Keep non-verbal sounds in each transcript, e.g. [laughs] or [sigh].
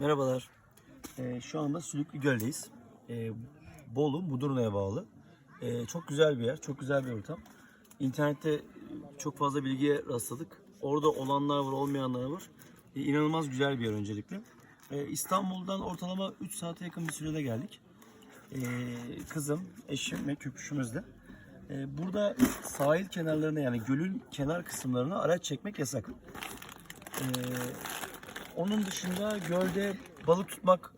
Merhabalar. Ee, şu anda Sülüklü Göl'deyiz. Ee, Bolu, Mudurnu'ya bağlı. Ee, çok güzel bir yer, çok güzel bir ortam. İnternette çok fazla bilgiye rastladık. Orada olanlar var, olmayanlar var. Ee, inanılmaz güzel bir yer öncelikle. Ee, İstanbul'dan ortalama 3 saate yakın bir sürede geldik. Ee, kızım, eşim ve köpüşümüzle. Ee, burada sahil kenarlarına yani gölün kenar kısımlarına araç çekmek yasak. Ee, onun dışında gölde balık tutmak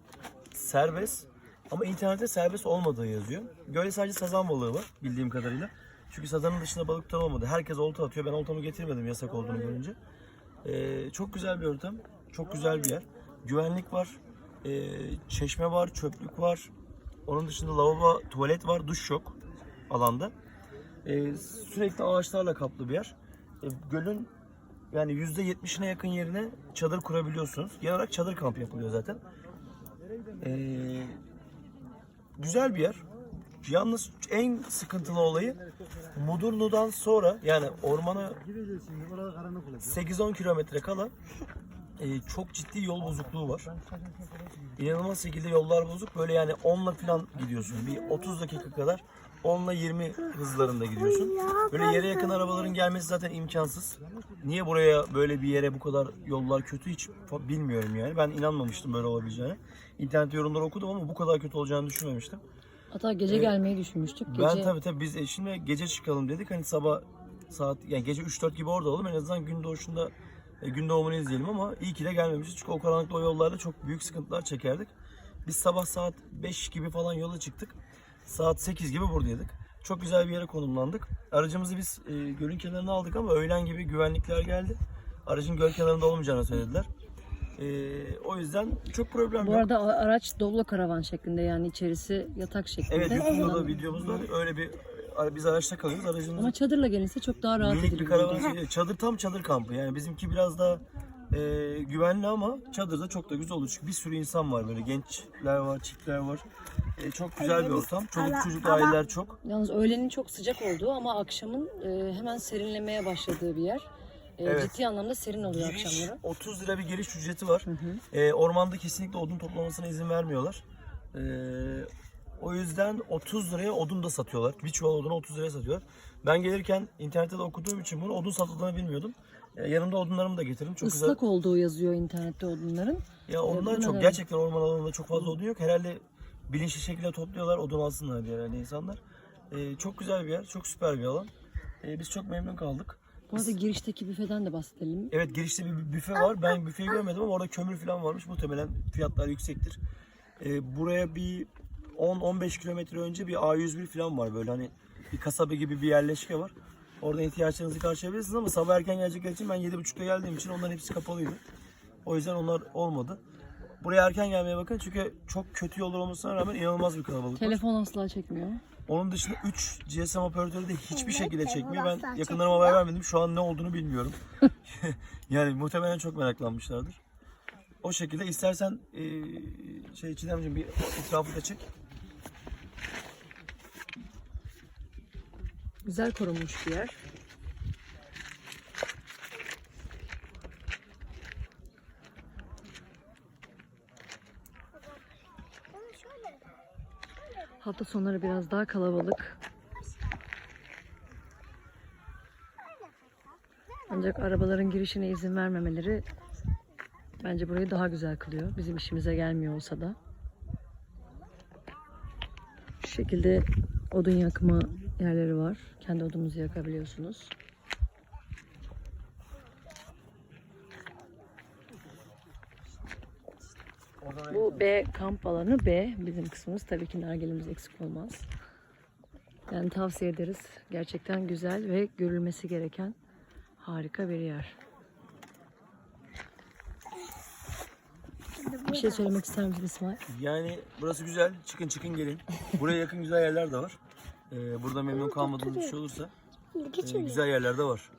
serbest ama internette serbest olmadığı yazıyor. Gölde sadece sazan balığı var bildiğim kadarıyla. Çünkü sazanın dışında balık tutamadı. Herkes olta atıyor. Ben oltamı getirmedim yasak olduğunu görünce. Ee, çok güzel bir ortam. Çok güzel bir yer. Güvenlik var. Ee, çeşme var. Çöplük var. Onun dışında lavabo, tuvalet var. Duş yok alanda. Ee, sürekli ağaçlarla kaplı bir yer. Ee, gölün yani %70'ine yakın yerine çadır kurabiliyorsunuz. Genel olarak çadır kamp yapılıyor zaten. Ee, güzel bir yer. Yalnız en sıkıntılı olayı Mudurnu'dan sonra yani ormana 8-10 kilometre kala e, çok ciddi yol bozukluğu var. İnanılmaz şekilde yollar bozuk. Böyle yani 10'la falan gidiyorsun. Bir 30 dakika kadar 10'la 20 hızlarında gidiyorsun. Böyle yere yakın arabaların gelmesi zaten imkansız. Niye buraya böyle bir yere bu kadar yollar kötü hiç bilmiyorum yani. Ben inanmamıştım böyle olabileceğine. İnternet yorumları okudum ama bu kadar kötü olacağını düşünmemiştim. Hatta gece gelmeyi düşünmüştük. Gece Ben tabii tabii biz eşimle gece çıkalım dedik. Hani sabah saat yani gece 3-4 gibi orada olalım. En azından gün doğuşunda e, gün doğumunu izleyelim ama iyi ki de gelmemişiz. Çünkü o karanlıkta o yollarda çok büyük sıkıntılar çekerdik. Biz sabah saat 5 gibi falan yola çıktık. Saat 8 gibi buradaydık. Çok güzel bir yere konumlandık. Aracımızı biz e, gölün kenarına aldık ama öğlen gibi güvenlikler geldi. Aracın göl kenarında olmayacağını söylediler. E, o yüzden çok problem bu yok. arada araç dolu karavan şeklinde yani içerisi yatak şeklinde. Evet YouTube'da da videomuz var. Öyle bir biz araçta kalıyoruz. Aracımız Ama çadırla gelinse çok daha rahat Minik bir edilir. karavan şey- çadır tam çadır kampı. Yani bizimki biraz daha e, güvenli ama çadırda çok da güzel olur. Çünkü bir sürü insan var böyle gençler var, çiftler var. E, çok güzel bir ortam. Çoluk çocuk aileler çok. Yalnız öğlenin çok sıcak olduğu ama akşamın e, hemen serinlemeye başladığı bir yer. E, Evet. Ciddi anlamda serin oluyor Giriş akşamları. 30 lira bir giriş ücreti var. Hı hı. E, ormanda kesinlikle odun toplamasına izin vermiyorlar. E, o yüzden 30 liraya odun da satıyorlar. Bir çuval odunu 30 liraya satıyorlar. Ben gelirken internette de okuduğum için bunu odun satıldığını bilmiyordum. E, yanımda odunlarımı da getirdim. Çok güzel. Islak olduğu yazıyor internette odunların. Ya onlar bu çok neden? gerçekten orman alanında çok fazla odun yok. Herhalde bilinçli şekilde topluyorlar odun alsınlar diye herhalde insanlar. Ee, çok güzel bir yer, çok süper bir alan. Ee, biz çok memnun kaldık. Bu arada girişteki büfeden de bahsedelim. Evet girişte bir büfe var. Ben büfeyi görmedim ama orada kömür falan varmış. Muhtemelen fiyatlar yüksektir. Ee, buraya bir 10-15 kilometre önce bir A101 falan var böyle hani bir kasaba gibi bir yerleşke var. Orada ihtiyaçlarınızı karşılayabilirsiniz ama sabah erken gelecekler için ben 7.30'da geldiğim için onların hepsi kapalıydı. O yüzden onlar olmadı. Buraya erken gelmeye bakın çünkü çok kötü yollar olmasına rağmen inanılmaz bir kalabalık var. Telefon asla çekmiyor. Onun dışında 3 GSM operatörü de hiçbir şekilde çekmiyor. Ben yakınlarıma haber vermedim. Şu an ne olduğunu bilmiyorum. [laughs] yani muhtemelen çok meraklanmışlardır. O şekilde istersen eee şey Çiğdemciğim bir etrafı da çek. Güzel korunmuş bir yer. Hafta sonları biraz daha kalabalık. Ancak arabaların girişine izin vermemeleri bence burayı daha güzel kılıyor. Bizim işimize gelmiyor olsa da. Şu şekilde odun yakma yerleri var. Kendi odunuzu yakabiliyorsunuz. Bu B kamp alanı B. Bizim kısmımız tabii ki nargilemiz eksik olmaz. Yani tavsiye ederiz. Gerçekten güzel ve görülmesi gereken harika bir yer. Bir şey söylemek ister misin İsmail? Yani burası güzel. Çıkın çıkın gelin. Buraya yakın güzel yerler de var. Eee, burada memnun kalmadığınız bir şey olursa eee, güzel yerler de var.